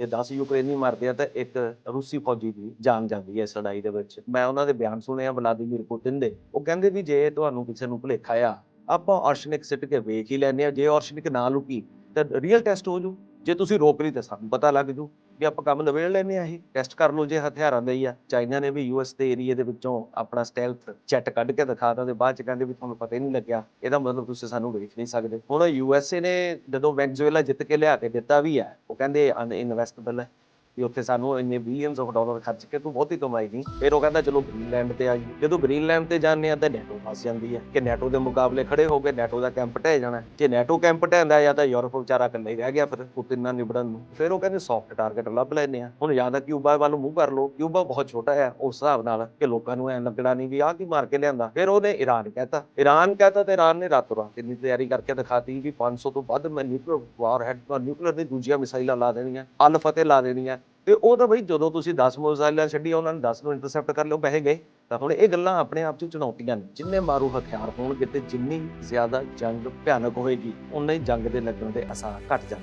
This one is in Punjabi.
ਜੇ 10 ਯੂਕਰੇਨੀ ਮਰਦੇ ਆ ਤਾਂ ਇੱਕ ਰੂਸੀ ਫੌਜੀ ਦੀ ਜਾਨ ਜਾਂਦੀ ਹੈ ਇਸ ਲੜਾਈ ਦੇ ਵਿੱਚ। ਮੈਂ ਉਹਨਾਂ ਦੇ ਬਿਆਨ ਸੁਣੇ ਆ ਵਲਾਦੀਮੀਰ ਪੁਟਿਨ ਦੇ। ਉਹ ਕਹਿੰਦੇ ਵੀ ਜੇ ਤੁਹਾਨੂੰ ਕਿਸੇ ਨੂੰ ਭੁਲੇਖਾ ਆ, ਆਪਾਂ ਆਰਸ਼ਨਿਕ ਸਿੱਟ ਕੇ ਵੇਖ ਹੀ ਲੈਂਦੇ ਆ। ਜੇ ਆਰਸ਼ਨਿਕ ਨਾ ਲੁਕੀ ਤਾਂ ਰੀਅਲ ਟੈਸਟ ਹੋ ਜੂ। ਜੇ ਤੁਸੀਂ ਰੋਕ ਲਈ ਤਾਂ ਸਾਨੂੰ ਪਤਾ ਲੱਗ ਜੂ ਵੀ ਆਪਾਂ ਕੰਮ ਨਵੇੜ ਲੈਨੇ ਆ ਇਹ। ਟੈਸਟ ਕਰ ਲਓ ਜੇ ਹਥਿਆਰਾਂ ਦੇ ਹੀ ਆ। ਚਾਈਨਾ ਨੇ ਵੀ ਯੂਐਸ ਦੇ ਏਰੀਏ ਦੇ ਵਿੱਚੋਂ ਆਪਣਾ ਸਟੈਲਥ ਜੈਟ ਕੱਢ ਕੇ ਦਿਖਾਤਾ ਤੇ ਬਾਅਦ ਚ ਕਹਿੰਦੇ ਵੀ ਤੁਹਾਨੂੰ ਪਤਾ ਹੀ ਨਹੀਂ ਲੱਗਿਆ। ਇਹਦਾ ਮਤਲਬ ਤੁਸੀਂ ਸਾਨੂੰ ਵੇਖ ਨਹੀਂ ਸਕਦੇ। ਹੁਣ ਯੂਐਸਏ ਨੇ ਜਦੋਂ ਵੈਨਜ਼ੂਏਲਾ ਜਿੱਤ ਕੇ ਲਿਆ ਕੇ ਦਿੱਤਾ ਵੀ ਹੈ ਉਹ ਕਹਿੰਦੇ ਇਨਵੈਸਟੇਬਲ ਹੈ। ਵੀ ਉੱਥੇ ਸਾਨੂੰ ਇੰਨੇ ਬਿਲੀਅਨਸ ਆਫ ਡਾਲਰ ਖਰਚ ਕੇ ਤੂੰ ਬਹੁਤੀ ਕਮਾਈ ਨਹੀਂ ਫਿਰ ਉਹ ਕਹਿੰਦਾ, ਚਲੋ ਗ੍ਰੀਨਲੈਂਡ ਤੇ ਆਈ ਜਦੋਂ ਗ੍ਰੀਨਲੈਂਡ ਤੇ ਜਾਂਦੇ ਆ ਤਾਂ ਨੈਟੋ ਫਸ ਜਾਂਦੀ ਹੈ। ਕਿ ਨੈਟੋ ਦੇ ਮੁਕਾਬਲੇ ਖੜੇ ਹੋ ਕੇ ਨੈਟੋ ਦਾ ਕੈਂਪ ਢਹਿ ਜਾਣਾ ਜੇ ਨੈਟੋ ਕੈਂਪ ਢਹਿੰਦਾ ਜਾਂ ਤਾਂ ਯੂਰਪ ਵਿਚਾਰਾ ਇਕੱਲਾ ਹੀ ਰਹਿ ਗਿਆ ਫਿਰ ਪੁਤਿਨ ਨਾਲ ਨਿਬੜਨ ਨੂੰ। ਫਿਰ ਉਹ ਕਹਿੰਦੇ ਸੌਫਟ ਟਾਰਗੇਟ ਲੱਭ ਲੈਨੇ ਆ ਹੁਣ ਜਾਂ ਤਾਂ ਕਿਊਬਾ ਵੱਲ ਮੂੰਹ ਕਰ ਲਓ। ਕਿਊਬਾ ਬਹੁਤ ਛੋਟਾ ਹੈ, ਉਸ ਹਿਸਾਬ ਨਾਲ ਕਿ ਲੋਕਾਂ ਨੂੰ ਐ ਲੱਗਣਾ ਨਹੀਂ ਵੀ ਆਹ ਕੀ ਮਾਰ ਕੇ ਲਿਆਂਦਾ। ਫਿਰ ਉਹਨੇ ਈਰਾਨ ਕਹਿਤਾ। ਈਰਾਨ ਕਹਿਤਾ ਤੇ ਈਰਾਨ ਨੇ ਰਾਤੋਂ ਰਾਤ ਇੰਨੀ ਤਿਆਰੀ ਕਰਕੇ ਦਿਖਾਤੀ ਵੀ 500 ਤੋਂ ਵੱਧ ਮੈਂ ਨਿਊਕਲੀਅਰ ਵਾਰ ਹੈਡ ਨਿਊਕਲੀਅਰ ਦੀ ਦੂਜੀਆਂ ਮਿਸਾਈਲਾਂ ਲਾ ਦੇਣੀਆਂ ਅਲ ਫਤਿਹ ਲਾ ਦੇਣੀਆਂ। ਤੇ ਉਹ ਤਾਂ ਬਈ ਜਦੋਂ ਤੁਸੀਂ 10 ਮਿਸਾਈਲਾਂ ਛੱਡੀ, ਉਹਨਾਂ ਨੇ 10 ਨੂੰ ਇੰਟਰਸੈਪਟ ਕਰ ਲਿਓ, ਪੈਸੇ ਗਏ। ਤਾਂ ਹੁਣ ਇਹ ਗੱਲਾਂ ਆਪਣੇ ਆਪ 'ਚ ਚੁਣੌਤੀਆਂ ਨੇ। ਜਿੰਨੇ ਮਾਰੂ ਹਥਿਆਰ ਹੋਣਗੇ ਤੇ ਜਿੰਨੀ ਜ਼ਿਆਦਾ ਜੰਗ ਭਿਆਨਕ ਹੋਏਗੀ ਉਨਾ ਹੀ ਜੰਗ ਦੇ ਲੱਗਣ ਦੇ ਅਸਾਰ ਘਟ ਜਾਣਗੇ।